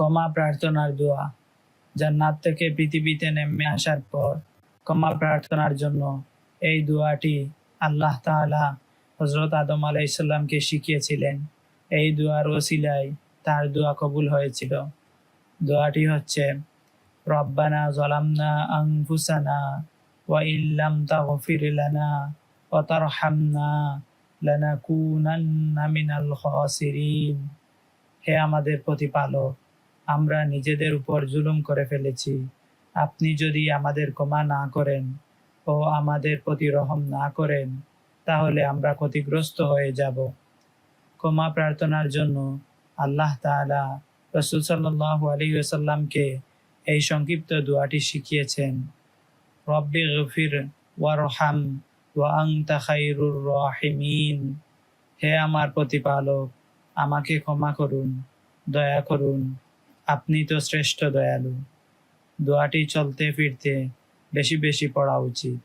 ক্ষমা প্রার্থনার দোয়া জান্নাত থেকে পৃথিবীতে নেমে আসার পর ক্ষমা প্রার্থনার জন্য এই দোয়াটি আল্লাহ তাআলা হজরত আদম আলাইসাল্লামকে শিখিয়েছিলেন। এই দোয়ার ওসিলায় তার দোয়া কবুল হয়েছিল। দোয়াটি হচ্ছে, রব্বানা জলামনা আনফুসানা ওয়া ইল্লাম তাগফির লানা ওয়া তারহামনা লানাকুনান্না মিনাল হে আমাদের প্রতিপালক আমরা নিজেদের উপর জুলুম করে ফেলেছি। আপনি যদি আমাদের ক্ষমা না করেন ও আমাদের প্রতি রহম না করেন, তাহলে আমরা ক্ষতিগ্রস্ত হয়ে যাব। ক্ষমা প্রার্থনার জন্য আল্লাহ তাআলা রসুল সাল্লাল্লাহু আলাইহি ওয়াসাল্লামকে এই সংক্ষিপ্ত দোয়াটি শিখিয়েছেন। রব্বি গফির ওয়ারহাম ওয়া আনতা খায়রুর রাহিমিন। হে আমার প্রতিপালক, আমাকে ক্ষমা করুন, দয়া করুন আপনি তো শ্রেষ্ঠ দয়ালু। দোয়াটি চলতে ফিরতে বেশি বেশি পড়া উচিত।